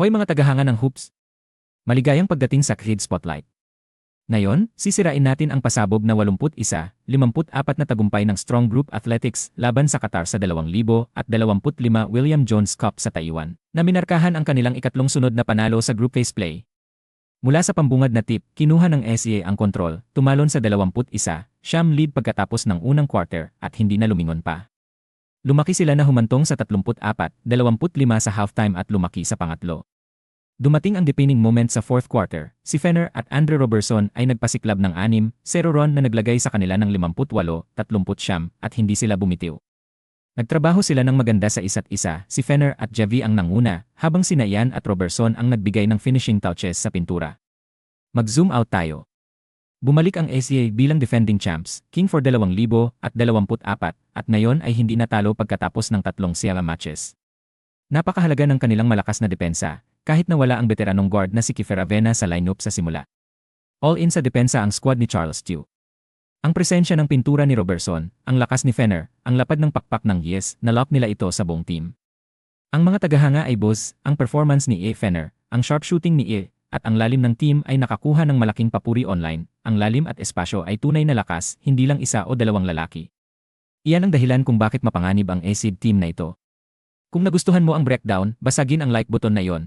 Hoy mga tagahanga ng hoops! Maligayang pagdating sa Kid Spotlight. Ngayon, sisirain natin ang pasabog na 81, 54 na tagumpay ng Strong Group Athletics laban sa Qatar sa 2025 William Jones Cup sa Taiwan, na minarkahan ang kanilang ikatlong sunod na panalo sa group phase play. Mula sa pambungad na tip, kinuha ng SEA ang kontrol, tumalon sa 21, siyam lead pagkatapos ng unang quarter at hindi na lumingon pa. Lumaki sila na humantong sa 34, 25 sa halftime at lumaki sa pangatlo. Dumating ang defining moment sa fourth quarter. Si Fenner at Andre Robertson ay nagpasiklab ng 6, 0 run na naglagay sa kanila ng 58, 30 at hindi sila bumitiw. Nagtrabaho sila ng maganda sa isa't isa, si Fenner at Javi ang nanguna, habang si Nayan at Robertson ang nagbigay ng finishing touches sa pintura. Mag-zoom out tayo. Bumalik ang ACA bilang defending champs, King for 2,000 at 24 at ngayon ay hindi natalo pagkatapos ng tatlong Sierra matches. Napakahalaga ng kanilang malakas na depensa, kahit na wala ang veteranong guard na si Kiefer Avena sa lineup sa simula. All-in sa depensa ang squad ni Charles Tew. Ang presensya ng pintura ni Robertson, ang lakas ni Fenner, ang lapad ng pakpak ng yes, nalock nila ito sa buong team. Ang mga tagahanga ay boss, ang performance ni A. Fenner, ang sharpshooting ni A, at ang lalim ng team ay nakakuha ng malaking papuri online, ang lalim at espasyo ay tunay na lakas, hindi lang isa o dalawang lalaki. Iyan ang dahilan kung bakit mapanganib ang ACID team na ito. Kung nagustuhan mo ang breakdown, basagin ang like button na iyon.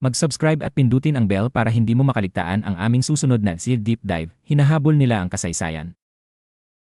Mag-subscribe at pindutin ang bell para hindi mo makaligtaan ang aming susunod na SEAL Deep Dive, hinahabol nila ang kasaysayan.